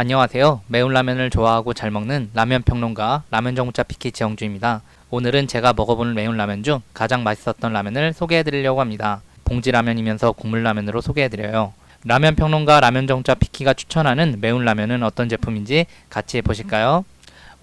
안녕하세요. 매운 라면을 좋아하고 잘 먹는 라면 평론가 라면 정보차 피키 지영주입니다. 오늘은 제가 먹어본 매운 라면 중 가장 맛있었던 라면을 소개해드리려고 합니다. 봉지 라면이면서 국물 라면으로 소개해드려요. 라면 평론가 라면 정보차 피키가 추천하는 매운 라면은 어떤 제품인지 같이 보실까요?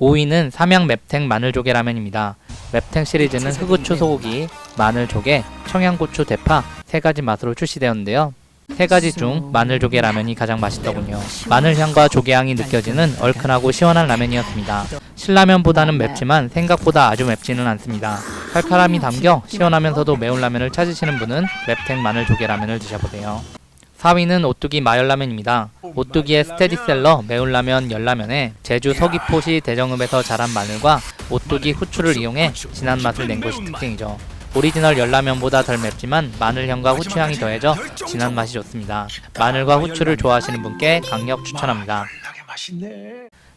5위는 삼양 맵탱 마늘조개 라면입니다. 맵탱 시리즈는 흑우추 소고기, 마늘조개, 청양고추 대파 세 가지 맛으로 출시되었는데요. 세 가지 중 마늘 조개 라면이 가장 맛있더군요. 마늘 향과 조개 향이 느껴지는 얼큰하고 시원한 라면이었습니다. 신라면보다는 맵지만 생각보다 아주 맵지는 않습니다. 칼칼함이 담겨 시원하면서도 매운 라면을 찾으시는 분은 맵탱 마늘 조개 라면을 드셔보세요. 4위는 오뚜기 마열라면입니다. 오뚜기의 스테디셀러 매운라면 열라면에 제주 서귀포시 대정읍에서 자란 마늘과 오뚜기 후추를 이용해 진한 맛을 낸 것이 특징이죠. 오리지널 열라면보다 덜 맵지만 마늘향과 후추향이 더해져 진한 맛이 좋습니다. 마늘과 후추를 좋아하시는 분께 강력 추천합니다.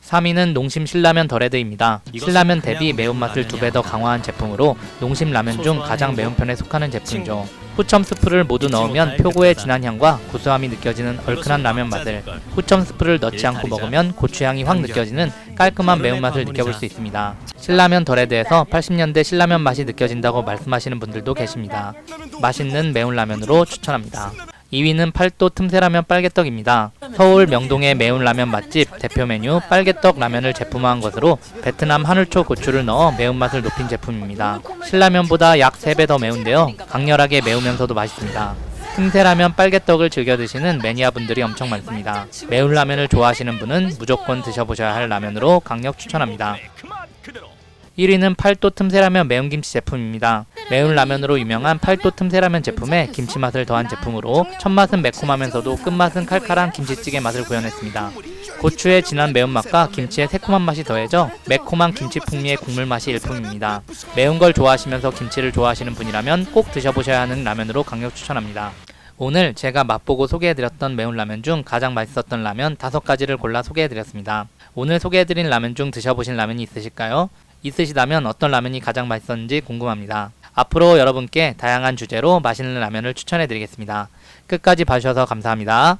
3위는 농심 신라면 더레드입니다. 신라면 대비 매운맛을 두 배 더 강화한 제품으로 농심 라면 중 가장 매운 편에 속하는 제품이죠. 후첨 스프를 모두 넣으면 표고의 진한 향과 구수함이 느껴지는 얼큰한 라면 맛을 후첨 스프를 넣지 않고 먹으면 고추향이 확 느껴지는 깔끔한 매운맛을 느껴볼 수 있습니다. 신라면 더레드에서 80년대 신라면 맛이 느껴진다고 말씀하시는 분들도 계십니다. 맛있는 매운 라면으로 추천합니다. 2위는 팔도 틈새라면 빨개떡입니다. 서울 명동의 매운 라면 맛집 대표 메뉴 빨개떡 라면을 제품화한 것으로 베트남 하늘초 고추를 넣어 매운맛을 높인 제품입니다. 신라면보다 약 3배 더 매운데요. 강렬하게 매우면서도 맛있습니다. 틈새라면 빨개떡을 즐겨 드시는 매니아분들이 엄청 많습니다. 매운 라면을 좋아하시는 분은 무조건 드셔보셔야 할 라면으로 강력 추천합니다. 1위는 팔도 틈새라면 매운김치 제품입니다. 매운 라면으로 유명한 팔도 틈새라면 제품에 김치 맛을 더한 제품으로 첫 맛은 매콤하면서도 끝맛은 칼칼한 김치찌개 맛을 구현했습니다. 고추의 진한 매운맛과 김치의 새콤한 맛이 더해져 매콤한 김치 풍미의 국물 맛이 일품입니다. 매운 걸 좋아하시면서 김치를 좋아하시는 분이라면 꼭 드셔보셔야 하는 라면으로 강력 추천합니다. 오늘 제가 맛보고 소개해드렸던 매운 라면 중 가장 맛있었던 라면 다섯 가지를 골라 소개해드렸습니다. 오늘 소개해드린 라면 중 드셔보신 라면이 있으실까요? 있으시다면 어떤 라면이 가장 맛있었는지 궁금합니다. 앞으로 여러분께 다양한 주제로 맛있는 라면을 추천해 드리겠습니다. 끝까지 봐주셔서 감사합니다.